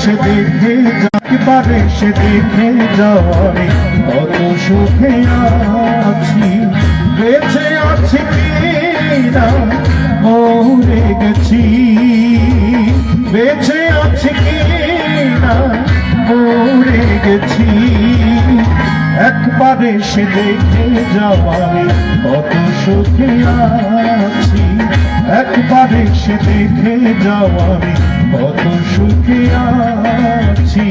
সে দেখে একবারে সে দেখে যাওয়ারে কত সুখে আছি, বেঁচে আছি মরে গেছি। বেঁচে আছি মরে গেছি। একবারে সে দেখে যাওয়ারে কত সুখে আছি। একবারে সে দেখে যাওয়ারে কত সুখে আছি।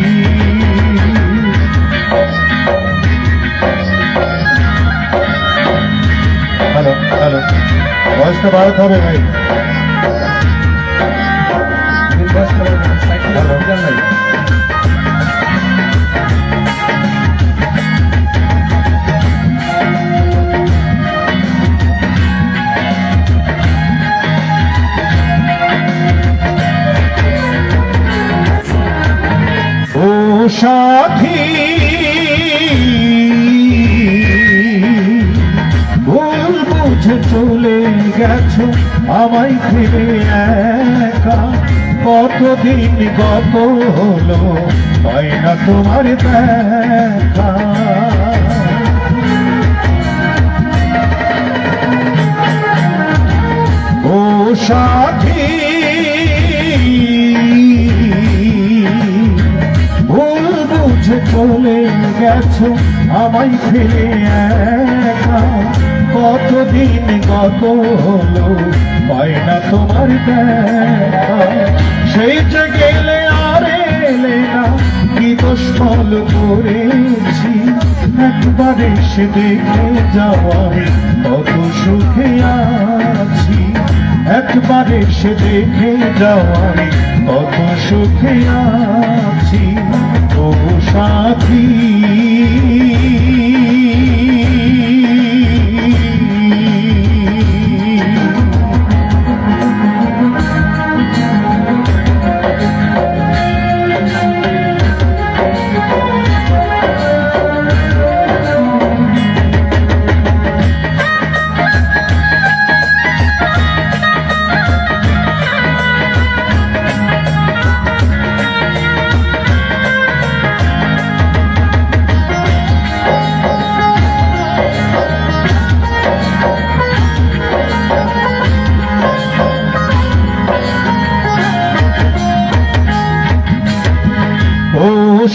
হ্যালো হ্যালো ভয়েসটা বাড়াতে হবে ভাই। সাথী। ভুল বুঝে চলে গেছো, আমায় ফিরে একা। কতদিন গত হলো, হয় না তোমার দেখা। ও সাথী চলে গেছো, আমায় ফিরে কতদিন কত হলো পাই না তোমার সেই যে গেলে আর এলে না, কি দোষ করেছি? একবারে সে দেখে যাওয়ারে কত সুখে আছি। একবারে সে দেখে যাওয়ারে কত সুখে আছি ও সাথী।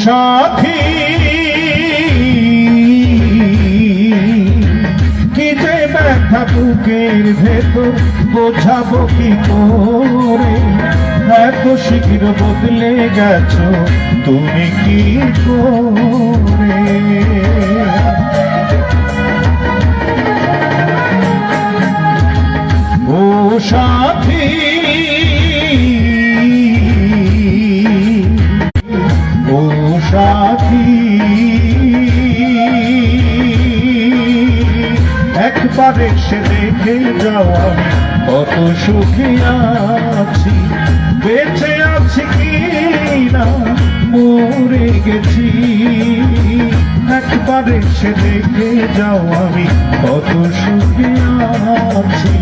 সাথী। কি যে ব্যথা বুকের ভেতর, বোঝাবো কি করে? এত শীঘ্র বদলে গেছো, তুমি কি করে? সাথী। একবারে সে দেখে যাওয়া কত সুখী আছি, বেঁচে আছি কি না? মরে গেছি। একবারে সে দেখে যাও আমি। কত সুখী আছি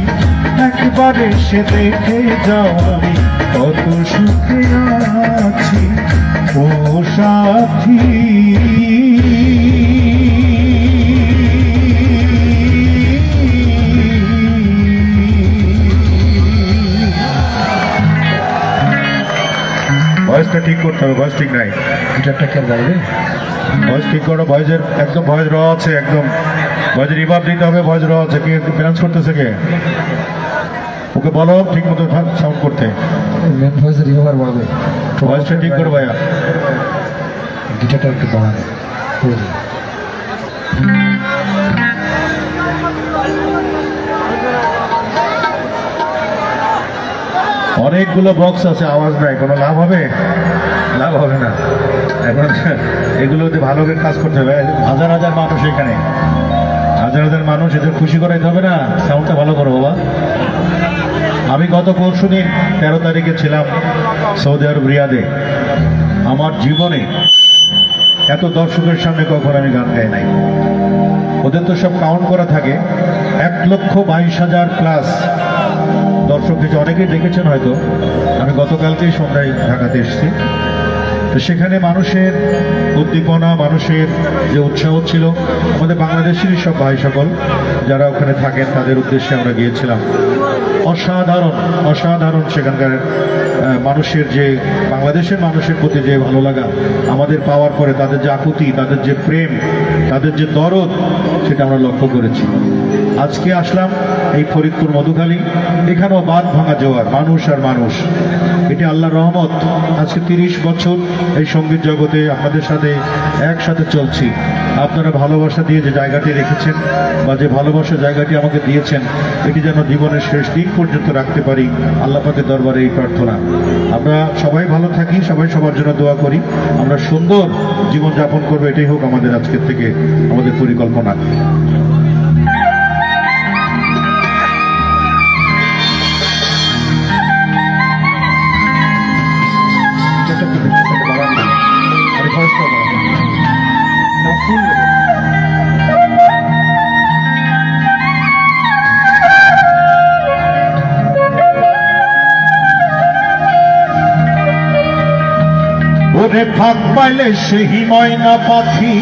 একবারে সে দেখে যাও আমি। কত সুখে আছি, ও সাথী। ভয়েসটা ঠিক করতে হবে ভয়েস ঠিক নাই। গিটারটা কে গাইবে ভয়েস ঠিক করো ভয়েসের একদম ভয়েস র আছে একদম। ভয়েসের রিভার দিতে হবে ভয়েস র আছে। কে ব্যালেন্স করতেছে কে? ওকে বলো ঠিক মতো সাউন্ড করতে। মেন ভয়েসের রিভার বাড়বে ভয়েসটা ঠিক করো ভাইয়া। গিটারটা একটু বাড়াবে। করে অনেকগুলো বক্স আছে, আওয়াজ নাই, কোনো লাভ হবে? লাভ হবে না। এখন এগুলোতে ভালো করে কাজ করতে হবে, হাজার হাজার মানুষ এখানে। হাজার হাজার মানুষ এদের খুশি করাইতে হবে না? সাউন্ডটা ভালো করো, বাবা। আমি গত পরশু দিন তেরো তারিখে ছিলাম সৌদি আরব রিয়াদে। আমার জীবনে এত দর্শকের সামনে কখন আমি গান গাই নাই। ওদের তো সব কাউন্ট করা থাকে। এক লক্ষ বাইশ হাজার প্লাস দর্শক হয়েছে অনেকেই দেখেছেন হয়তো। আমি গতকালকেই সন্ধ্যায় ঢাকাতে এসেছি। তো সেখানে মানুষের উদ্দীপনা, মানুষের যে উৎসাহ ছিল, আমাদের বাংলাদেশেরই সব ভাই সকল যারা ওখানে থাকেন, তাদের উদ্দেশ্যে আমরা গিয়েছিলাম। অসাধারণ অসাধারণ সেখানকার মানুষের যে, বাংলাদেশের মানুষের প্রতি যে ভালো লাগা, আমাদের পাওয়ার পরে তাদের যে আকুতি, তাদের যে প্রেম, তাদের যে দরদ, সেটা আমরা লক্ষ্য করেছি। আজকে আসলাম এই ফরিদপুর মধুখালী। এখানেও বাঁধ ভাঙা জোয়ার, মানুষ আর মানুষ। এটি আল্লাহর রহমত। আজকে তিরিশ বছর এই সংগীত জগতে আপনাদের সাথে একসাথে চলছি। আপনারা ভালোবাসা দিয়ে যে জায়গাটি রেখেছেন বা যে ভালোবাসা জায়গাটি আমাকে দিয়েছেন, এটি যেন জীবনের শেষ দিন পর্যন্ত রাখতে পারি আল্লাহ পাকের দরবারে এই প্রার্থনা। আমরা সবাই ভালো থাকি, সবাই সবার জন্য দোয়া করি। আমরা সুন্দর জীবনযাপন করব, এটাই হোক আমাদের আজকের থেকে আমাদের পরিকল্পনা। ওরে ফাঁক পাইলে সেই ময়না পাখি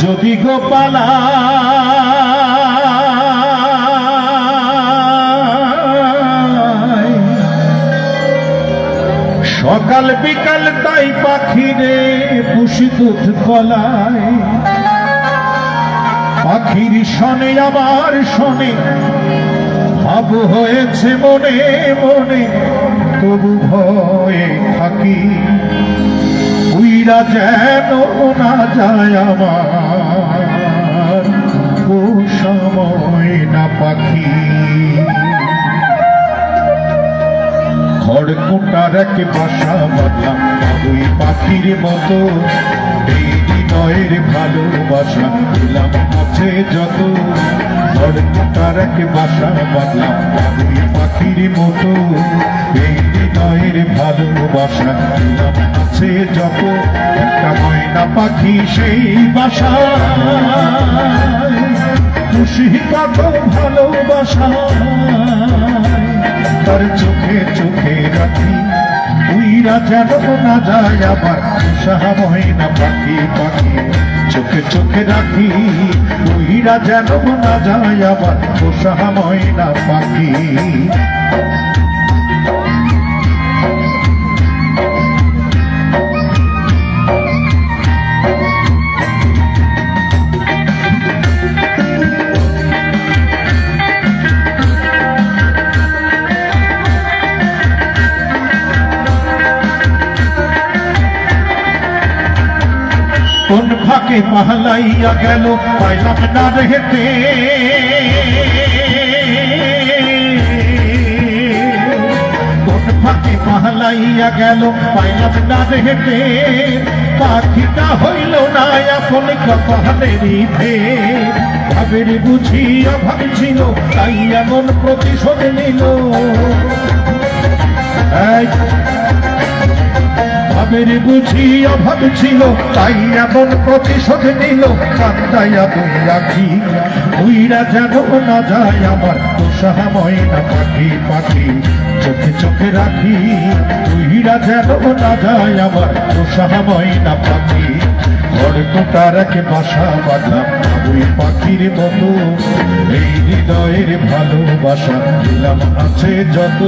যদি গোপালা সকাল বিকাল তাই পাখি রে পুষি দুধ কলায় পাখির শনে আবার শনে ভাব হয়েছে মনে মনে। তবু ভয়ে থাকি। উইরা যেন না যায় আমার, ও সময় না পাখি। খড়কুটার এক বাসা বাঁধলাম, ওই পাখির মতো। এই হৃদয়ের ভালোবাসা দিলাম আছে যত। খড়কুটার এক বাসা বাঁধলাম পাখির মতো। এই হৃদয়ের ভালোবাসা দিলাম আছে যত। একটা ময়না পাখি সেই বাসা খুশি কত ভালোবাসা তার চোখে চোখে রাখি উইরা যেন না যায় আবার, সাহা মহিনা পাখি পাখি, চোখে চোখে রাখি উইরা যেন না যায় আবার সাহা মহিনা পাখি। ফাঁকে পাহলাইয়া গেল পাইলাম না রেহেতে ফাঁকে পাহলাইয়া গেল পাইলাম না রেহেতে পাখিটা হইল না, এখন কপালেরই ফের ভাবের বুঝি অভাব ছিল তাই এমন প্রতিশোধ নিল। ভাবের বুঝি অভাব ছিল তাই এমন প্রতিশোধ নিল, কান্দাইয়া দুই আখি উইরা যেন না যায় আমার তুষাময় না পাখি পাখি। চোখে চোখে রাখি উইরা যেন না যায় আমার তুষাময় না পাখি। ঘর কোটার এক বাসা বাঁধলাম ওই পাখির মতো। এই হৃদয়ের ভালোবাসা দিলাম আছে যত।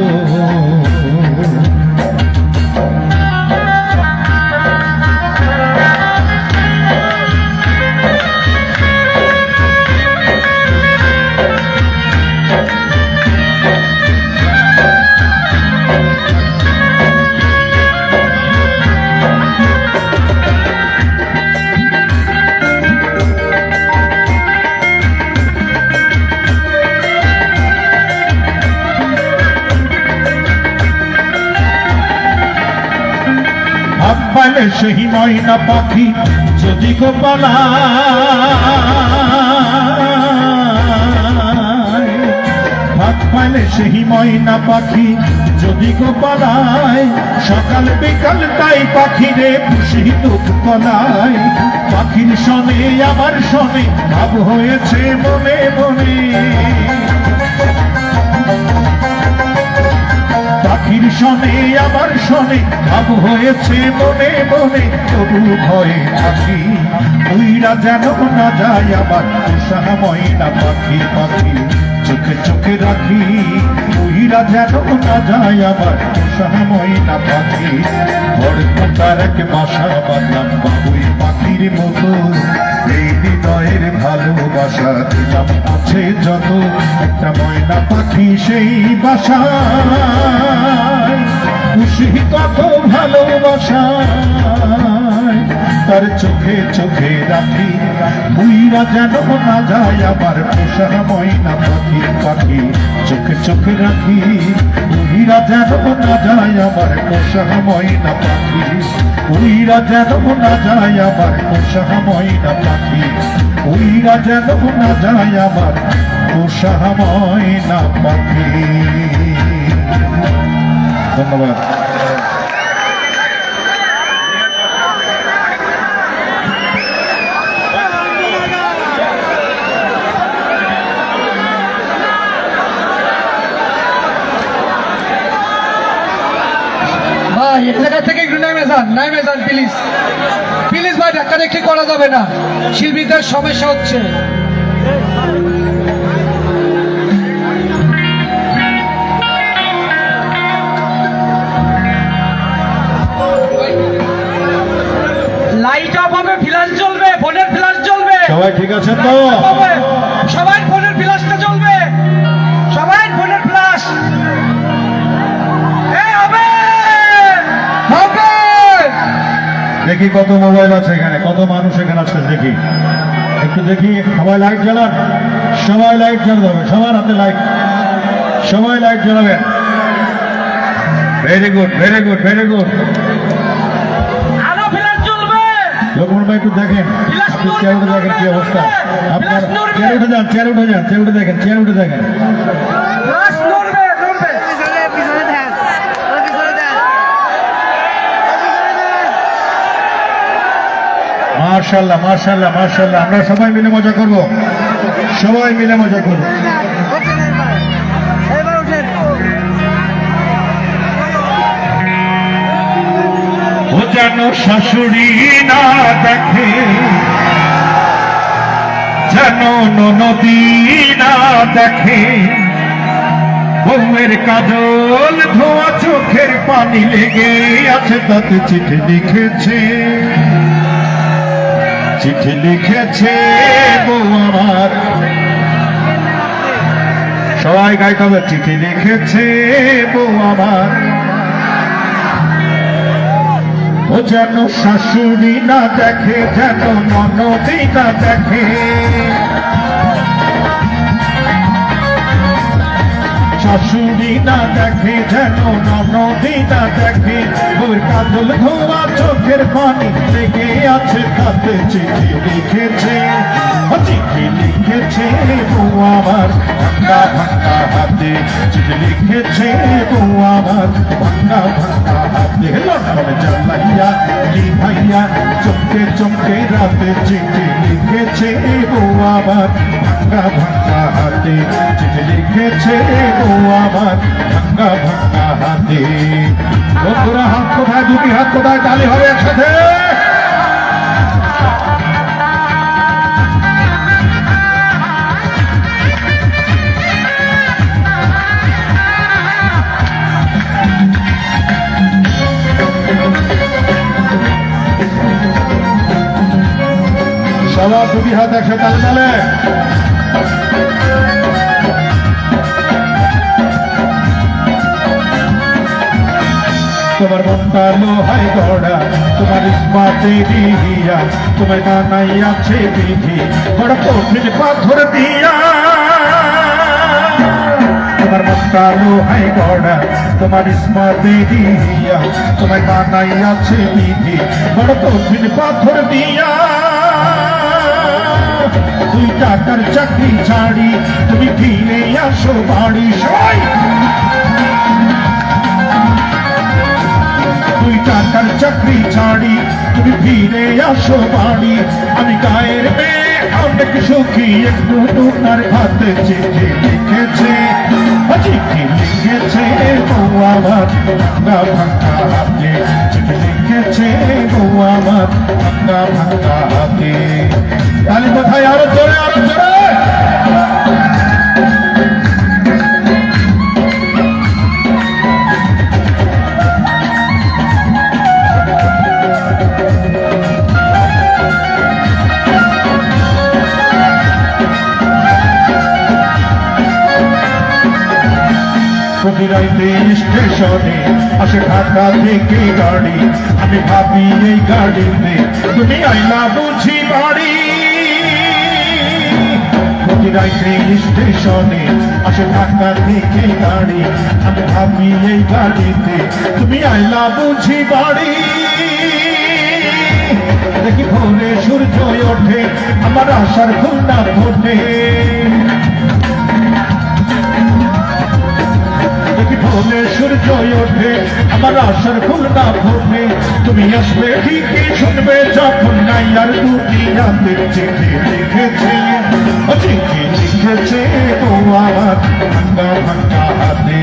সেই ময়না পাখি যদি গোপালা। ভাব পাইলে সেই ময়না পাখি যদি গোপালায়, সকাল বিকাল তাই পাখি রে খুশি দুধ কলায়। পাখির শনে, আমার শনে, ভাব হয়েছে মনে মনে। পাখির শনে আমার শনে, ভাব হয়েছে মনে মনে, তবু ভয়ে থাকি তুইরা যেন না যায় আমার পোষা ময়না পাখি পাখি। চোখে চোখে রাখি উইরা যেন না যায় আমার পোষা ময়না পাখি বড় তার এক বাসা বাঁধলাম বাবুই পাখির মতো। এই হৃদয়ের ভালোবাসা দিলাম আছে যত। একটা ময়না পাখি সেই বাসা খুশি কত ভালোবাসা। তার চোখে চোখে রাখি। বুইরা যেন না যায়, আবার পোষা ময়না পাখি পাখি। চোখে চোখে রাখি বুইরা যেন না যায়, আবার পোষা ময়না পাখি। উইরা যেন না যায়, আবার পোষা ময়না পাখি। উইরা যেন না যায়, আবার পোষা ময়না পাখি। ধন্যবাদ। জায়গা থেকে একটু নেমে যান নেমে যান প্লিজ প্লিজ ভাই করা যাবে না। শিল্পীদের সমস্যা হচ্ছে। লাইট অফ হবে ফ্ল্যাশ জ্বলবে ফোনের ফ্ল্যাশ জ্বলবে। সবাই ঠিক আছে তো? দেখি কত মোবাইল আছে এখানে? কত মানুষ এখানে আছে দেখি। একটু দেখি সবাই লাইট জ্বালান। সবাই লাইট জ্বালাবে সবার হাতে লাইট। সবাই লাইট জ্বালাবেন very good very good very good Lokman ভাই একটু দেখেন চেয়ার উঠে দেখেন কি অবস্থা। আপনার চেয়ার উঠে যান চেয়ার উঠে যান চেয়ার উঠে দেখেন চেয়ার উঠে দেখেন ফ্ল্যাশ নড়বে নড়বে পিছনে পিছনে দেন ওই পিছনে দেন মার্শাল্লাহ মার্শাল্লাহ মার্শাল্লাহ। আমরা সবাই মিলে মজা করব। সবাই মিলে মজা করব। ও যেন শাশুড়ি না দেখে, যেন নদী না দেখে, বউয়ের কাজল ধোয়া চোখের পানি লেগে আছে, তাতে চিঠি লিখেছে। চিঠি লিখেছে আমার। সবাই গাইতে হবে, চিঠি লিখেছে বউ আমার। ও যেন শাশুড়ি না দেখে, যেন মনোদিনা দেখে। শাশুড়ি না দেখে যেন নদীটা দেখে। ওর কাজল ঘোড়া চোখের পানি থেকে আছে তাতে চিঠি লিখেছে। চিঠি লিখেছে তো আমার ভাঙ্গা ভাঙ্গা হাতে। চিঠি লিখেছে তো আমার ভাঙ্গা ভাঙ্গা হাতে। জ্বালাইয়া কি ভাইয়া চমকে চমকে রাতে চিঠি লিখেছে ও আবার ভাঙ্গা ভাঙ্গা হাতে চিঠি লিখেছে ও আবার ভাঙ্গা ভাঙ্গা হাতে বন্ধুরা হাত কোথায় দুটি হাত কোথায় তালি হবে একসাথে সবার দুটি হাত একসাথে তালে তালে তোমার মনটা লোহায় গড়া, তোমার ইস্পাতে দিয়া তোমার নানাই আছে বিধি, বড় কঠিন পাথর দিয়া। তোমার মনটা লোহায় গড়া, তোমার ইস্পাতে দিয়া তোমার নানাই আছে বিধি, বড় কঠিন পাথর দিয়া। দুই টাকার চাকরি ছাড়ি, তুমি ফিরে আসো বাড়ি। সবাই! দুই টাকার চাকরি ছাড়ি, তুমি ফিরে আসো বাড়ি। আমি গায়ের মেয়ে অনেক সুখী একটু তোমার হাতে চিঠি লিখেছে। চিঠি লিখেছে বউ আমার ভাঙা ভাঙা হাতে। চিঠি লিখেছে বউ আমার ভাঙা ভাঙা হাতে। তাহলে কোথায় আরও জোরে আরও জোরে? রাইতে স্টেশনে আসে ঢাকা থেকে গাড়ি। আমি ভাবি এই গাড়িতে তুমি আইলা বুঝি বাড়ি। রাইতে স্টেশনে আসে ঢাকা থেকে গাড়ি। আমি ভাবি এই গাড়িতে তুমি আইলা বুঝি বাড়ি। দেখি ভোরে সূর্য ওঠে, আমার আশার খুলনা ফোটে। ভোরে সূর্য ওঠে, আমার আশার ফুল না ফোটে তুমি আসবে ঠিকই শুনবে, যখন নাই আর দুনিয়াতে চিঠি লিখেছে। চিঠি লিখেছে, ও আমার ভাঙ্গা ভাঙ্গা হাতে।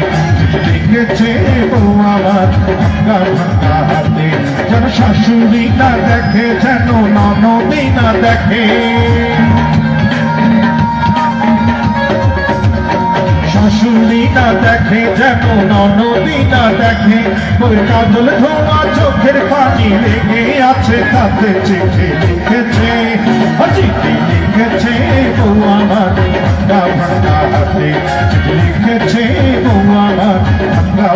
লিখেছে, ও আমার ভাঙ্গা ভাঙ্গা হাতে। যেন শাশুড়ি না দেখে, যেন ননদি না দেখে। শাশুড়ি না দেখে যেন ননদি না দেখে, ওই কাজল ধোয়া চোখের পানি লেগে আছে, তাতে চিঠি লিখেছে চিঠি লিখেছে, বউ আমার ভাঙ্গা ভাঙ্গা হাতে চিঠি লিখেছে, বউ আমার ভাঙ্গা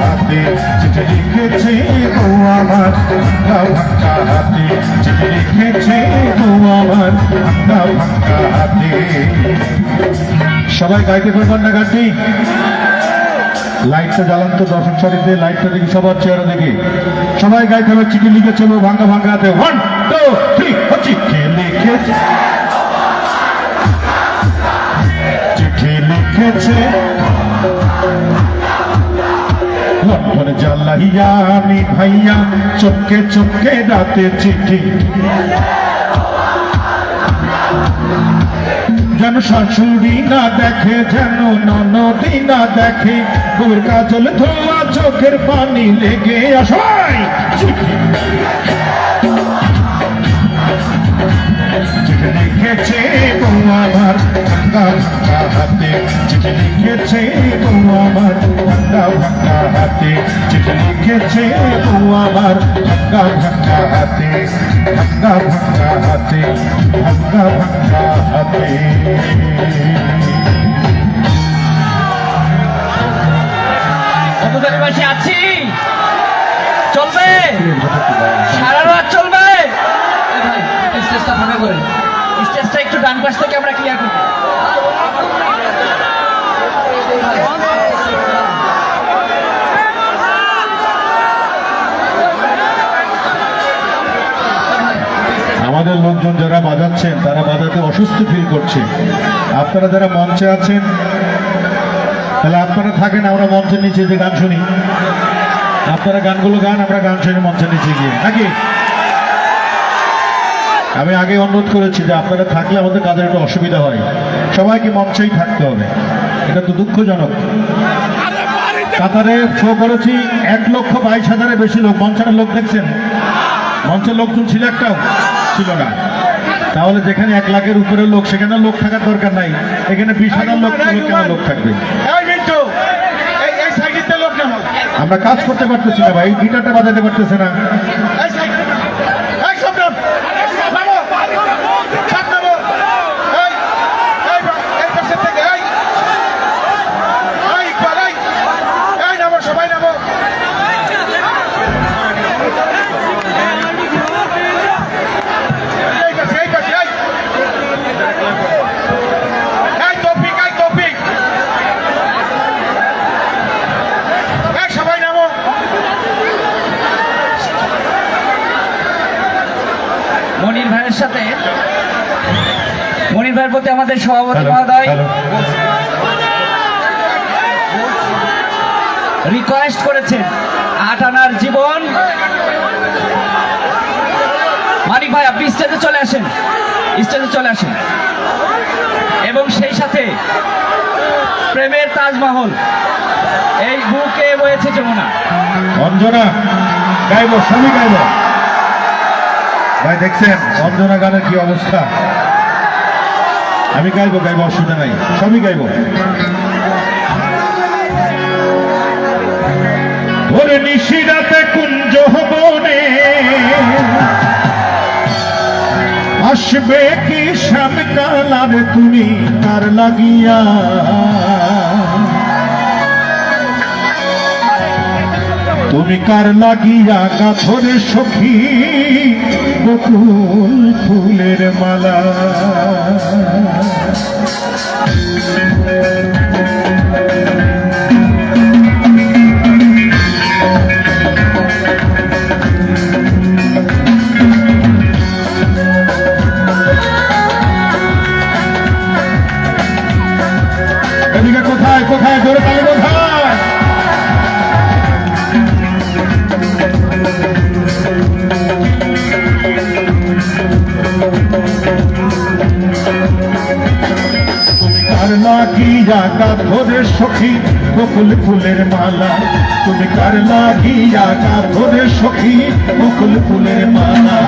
হাতে চিঠি লিখেছে, বউ আমার ভাঙ্গা ভাঙ্গা হাতে চিঠি লিখেছে ভাঙ্গা হাতে। সবাই গাইতে পারবেন না গানটি লাইটটা জ্বালান তো দর্শক সারিতে, লাইটটা দেখি সবার চেহারা দেখি। সবাই গাইতে হবে চিঠি লিখেছে ও ভাঙ্গা ভাঙ্গা হাতে। ওয়ান টু থ্রি চিঠি লিখেছে চিঠি লিখেছে লক্ষণ জ্বালাইয়া আমি ভাইয়া, চোখে চোখে রাতে চিঠি। যেন শাশুড়ি না দেখে যেন ননদি না দেখে। বউয়ের কাজল ধোয়া চোখের পানি লেগে আসাই লিখেছে বউ আমার ভাঙ্গা ভাঙ্গা হাতে। চিঠি লিখেছে বউ ভাঙ্গা ভাঙ্গা হাতে। চিঠি লিখেছে বউ ভাঙ্গা ভাঙ্গা হাতে। ভাঙ্গা ভাঙ্গা হাতে ভাঙ্গা ভাঙ্গা আছি? চলবে? সারা চলবে? স্টেজটা একটু ডান পাশ থেকে আমরা ক্লিয়ার করব আমাদের লোকজন যারা বাজাচ্ছেন, তারা বাজাতে অসুস্থ ফিল করছে। আপনারা যারা মঞ্চে আছেন, তাহলে আপনারা থাকেন, আমরা মঞ্চের নিচে যে গান শুনি। আপনারা গানগুলো গান, আমরা গান শুনি মঞ্চের নিচে গিয়ে। নাকি? আমি আগে অনুরোধ করেছি যে আপনারা থাকলে আমাদের কাজের একটু অসুবিধা হয়। সবাইকে মঞ্চেই থাকতে হবে। এটা তো দুঃখজনক। কাতারে শো করেছি, এক লক্ষ বাইশ হাজারের বেশি লোক। মঞ্চের লোক দেখছেন? মঞ্চের লোকজন ছিল একটাও। ছিল না। তাহলে যেখানে এক লাখের উপরে লোক সেখানে লোক থাকার দরকার নাই। এখানে বিশ হাজার লোক কেন লোক থাকবে? আমরা কাজ করতে পারতেছি না ভাই গিটারটা বাজাতে পারতেছে না সবাই নামো এই পাশে এই পাশে এই এই টপিক এই টপিক এই সবাই নামো মনির ভাইয়ের সাথে মনির ভাইয়ের সভাপতি মহোদয়। রিকোয়েস্ট করেছেন আট আনার জীবন। মানিক ভাই আপনি স্টেজে চলে আসেন। স্টেজে চলে আসেন। এবং সেই সাথে প্রেমের তাজমহল। এই বুকে বয়েছে যমুনা। অঞ্জনা গাইব সবই গাইব। ভাই দেখছেন অঞ্জনা গানের কি অবস্থা? আমি গাইবো গাইবো অসুবিধা নাই। সবই গাইব। নিশিরাতে কুঞ্জ হবনে। আসবে কি শ্যামকালার তুমি তার লাগিয়া? তুমি কার লাগিয়া গাথরে সখী? বকুল ফুলের মালা। কার লাগিয়া গাথরে সখী, বকুল ফুলের মালা। তুমি কার লাগি আকা ধরে সখী, বকুল ফুলের মালা।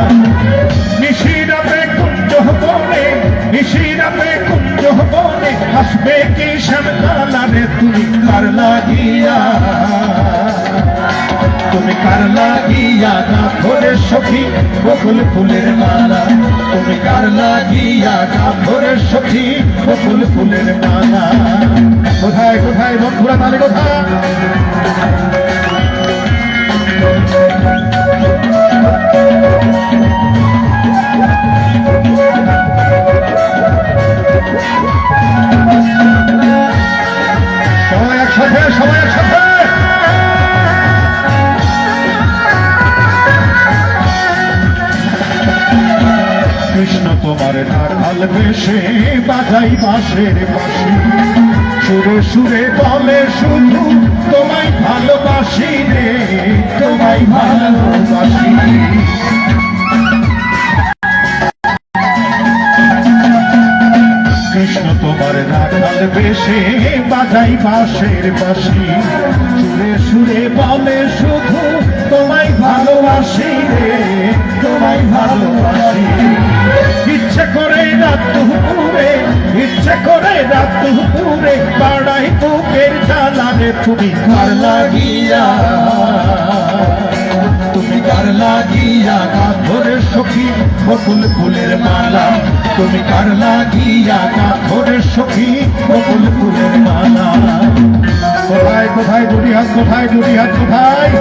নিশিরাতে কুঞ্জ বনে নিশিরাতে কুঞ্জ বনে আসবে কি শ্যামকালারে তুমি কার লাগিয়া? তুমি কার লাগিয়া? গাথরে সখী, বকুল ফুলের মালা। তুমি কার লাগিয়া? গাথরে সখী, বকুল ফুলের মালা। কোথায় কোথায় বন্ধুরা, তাহলে কোথায়? সবাই একসাথে সবাই একসাথে। কৃষ্ণ তোমার ঢাকাল বেশে বাজাই বাঁশের বাঁশি। সুরে সুরে বলে শুধু, তোমায় ভালোবাসি রে, তোমায় ভালোবাসি। রাখাল বেশে, বাজাই বাঁশের বাঁশি সুরে সুরে বলে শুধু, তোমায় ভালোবাসি রে, তোমায় ভালোবাসি। ইচ্ছে করে রাত দুপুরে, ইচ্ছে করে রাত দুপুরে পাড়াই বুকের জ্বালানে তুমি কার লাগিয়া? তুমি কার লাগিয়া? কাঠরে সখী, বকুল ফুলের মালা। তুমি কার লাগিয়া কাঠরে সখী বকুল ফুলের মালা। কোথায় কোথায়, দুটি হাত, কোথায়, দুটি হাত, কোথায়?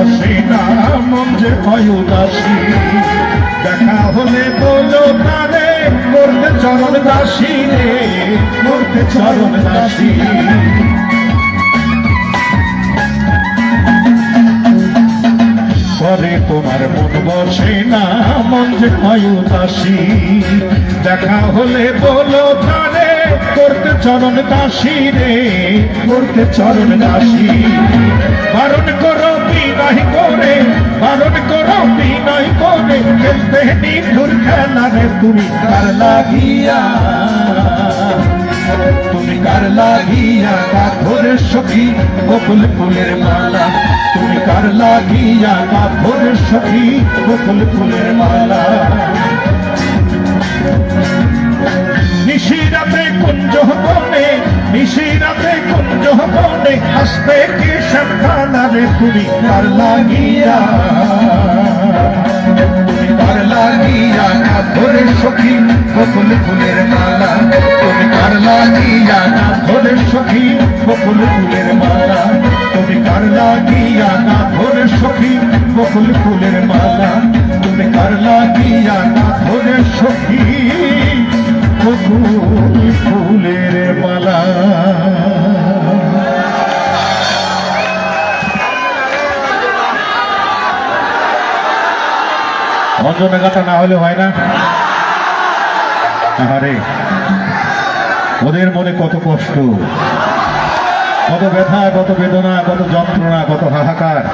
বসে না যে হয় উদাসী। দেখা হলে বলো তারে চরণ দাসী রে চরণ দাসী। করে তোমার মন বসে না, মন যে হয় উদাসী। দেখা হলে বলো তারে করতে চরণ দাসী রে, করতে চরণ দাসী। বারণ করো বিনয় করে, বারণ করো বিনয় করে, খেলতে নিঠুর খেলা রে, তুমি কার লাগিয়া? তুমি কার লাগিয়া? কাঠোরের সখী বকুল ফুলের মালা। তুমি কার লাগিয়া? কাঠোরের সখী বকুল ফুলের মালা। কুঞ্জ বনে নিশিরাতে কুঞ্জ বনে আসবে কি রে তুমি? কার লাগিয়া। তুমি কার লাগিয়া কাঠোরের সখী, বকুল ফুলের মালা। তুমি কার লাগিয়া কাঠোরের সখী, বকুল ফুলের মালা। তুমি কার লাগিয়া কাঠোরের সখী, বকুল ফুলের মালা। তুমি কার লাগিয়া কাঠোরের সখী? বকুল ফুলের মালা। অঞ্জনা না হলে হয় না। আরে ওদের মনে কত কষ্ট। কত ব্যথা, কত বেদনা, কত যন্ত্রণা, কত হাহাকার।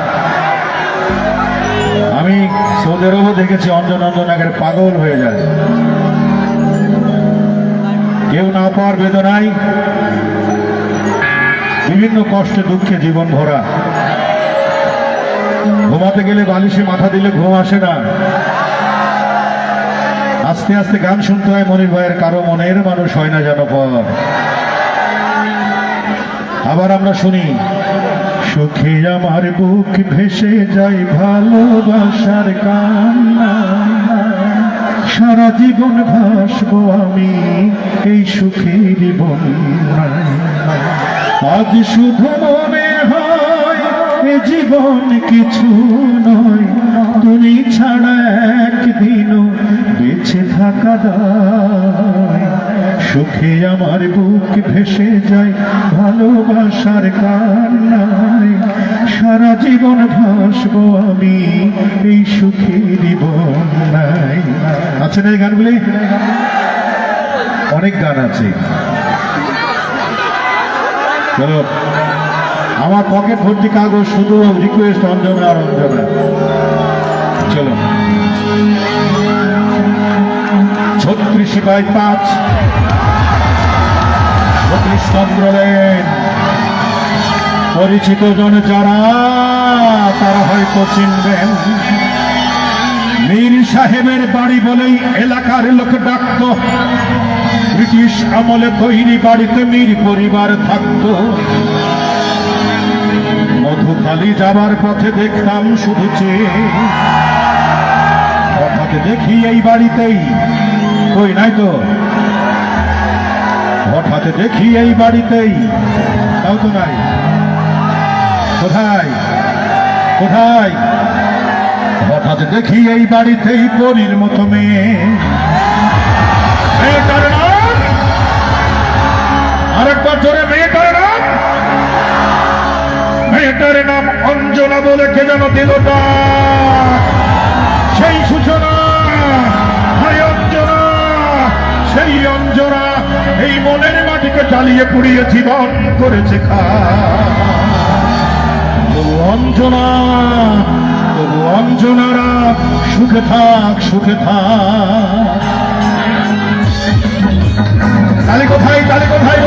আমি সৌদি দেখেছি, অঞ্জন অঞ্জন পাগল হয়ে যায়। কেউ না পাওয়ার বেদনায় বিভিন্ন কষ্টে, দুঃখে জীবন ভরা। ঘুমাতে গেলে বালিশে মাথা দিলে ঘুম আসে না। আস্তে আস্তে গান শুনতে হয় মনির ভাইয়ের, কারও মনের মানুষ হয় না যেন পর। আবার আমরা শুনি, সুখে আমার বুক ভেসে যাই ভালোবাসার কান্না। সারা জীবন ভাসবো আমি, এই সুখের আজ শুধু মনে হয় এ জীবন কিছু নয়, তুমি ছাড়া একদিনও বেঁচে থাকা দায় সুখে আমার বুক ভেসে যায় ভালোবাসার কান্নায়। সারা জীবন ভাসবো আমি এই সুখের বন্যায়। আছে না এই গানগুলি অনেক গান আছে। চলো, আমার পকেট ভর্তি কাগজ শুধু রিকোয়েস্ট অঞ্জনা আর অঞ্জনা। চলো। ছত্রিশ বাই পাঁচ। সতীশ চন্দ্র পরিচিত জন যারা, তারা হয়তো চিনবেন। মীর সাহেবের বাড়ি বলেই এলাকার লোক ডাকত। ব্রিটিশ আমলে তৈরি বাড়িতে মীর পরিবার থাকতো। মধুখালি যাবার পথে দেখতাম শুধু চেয়ে। হঠাৎ দেখি এই বাড়িতেই। কই নাই তো? হঠাৎ দেখি এই বাড়িতেই। তাও তো নাই। কোথায়? কোথায়? হঠাৎ দেখি এই বাড়িতেই পরীর মতো মেয়ে। মেয়েটার নাম? আরেকবার জোরে মেয়েটার নাম? মেয়েটার নাম অঞ্জনা বলে কে যেন দিল। জ্বালিয়ে পুড়িয়ে জীবন করেছে অঞ্জনা, তবু অঞ্জনারা সুখে থাক সুখে থাক। তাহলে কোথায় তাহলে কোথায়